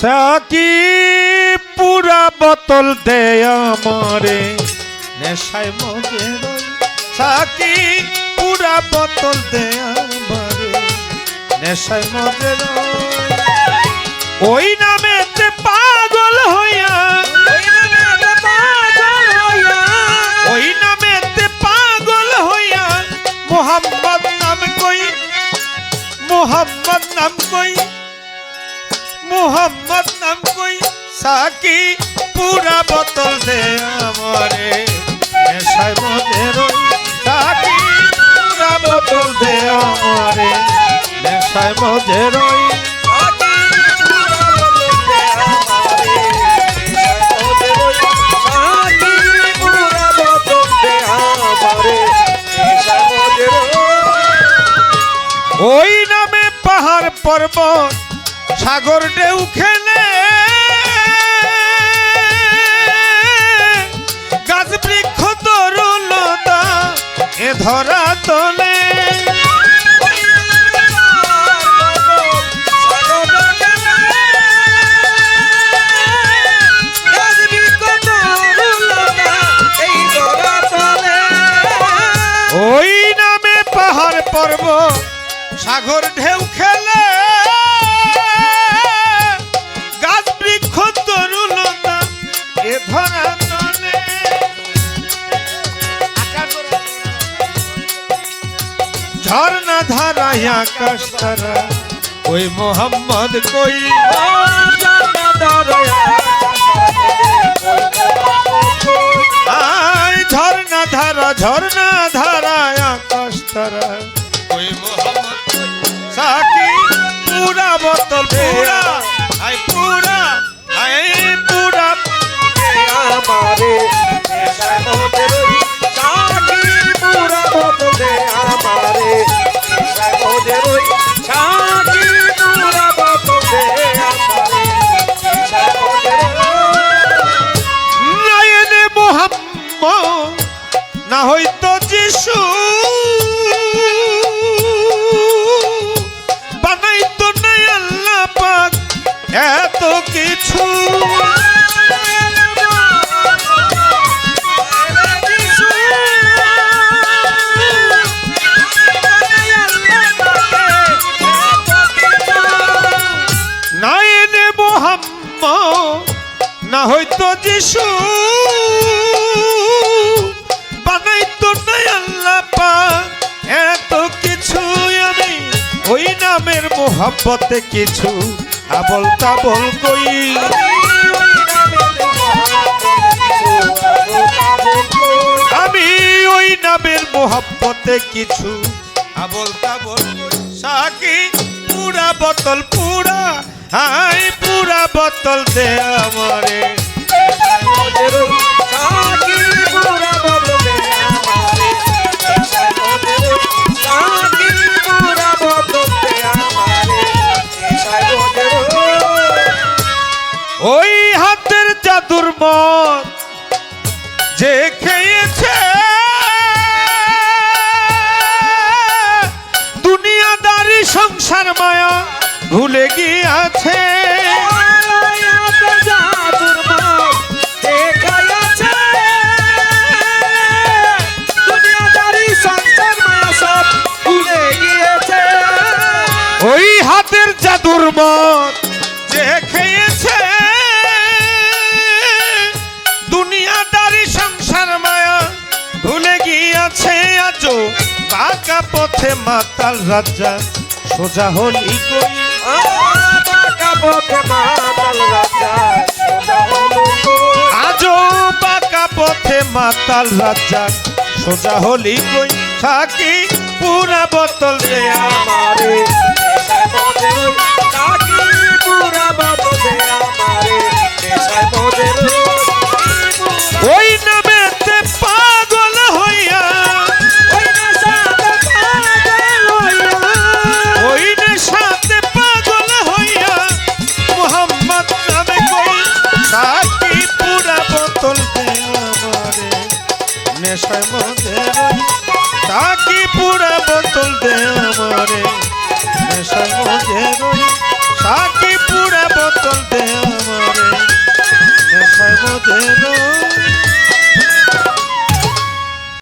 Psaki পুরা বোতল দে আমারে। নেশায় রই। সাকি পুরা বোতল দে আমারে। নেশায় রই। ওই নামেতে মোহাম্মদ নাম কই? সাকি পুরা বোতল দে আমারে। নেশায় মজে রই সাকি পুরা বোতল দে আমারে। নেশায় মজে রই। ওই নামে পাহাড় পর্বত সাগর ঢেউ খেলে। গাছ বৃক্ষ তরুলতা এ ধরা তলে। ওই নামে পাহাড় পর্ব সাগর ঢেউ খেলে। ঝর্ণা ধারায় আকাশ তারা, ওই মোহাম্মদ কই? আয়, ঝর্ণা ধারা, ঝর্ণা ধারায় আকাশ তারা, ওই মোহাম্মদ পুরা বোতল, পুরা। পুরা পুরা নয়নে হইতো যিশু বানাইতো না আল্লাহ এত কিছু আমি ওই নামের মোহাব্বতে কিছু আবল তাবল কই আমি ওই নামের মোহাব্বতে কিছু আবল তাবল। সাকি, পুরা বোতল পুরা, হাই, পুরা বোতল দে আমারে। ওই হাতের জাদুর মত যে খেয়েছে দুনিয়াদারি সংসার মায়া ভুলে গিয়াছে। হাতের জাদুর মত যে খেয়েছে দুনিয়াদারি সংসার মায়া ভুলে গিয়াছে আজো বাঁকা পথে মাতাল রাজা। সোজা হলি কই? আজো বাঁকা পথে মাতাল রাজা। সোজা হলি কই? থাকি পুরা বোতল দে আমারে। ওই খোঁজে রই সাথে পুরা বোতল দে আমারে। নেশায় বোঝে রই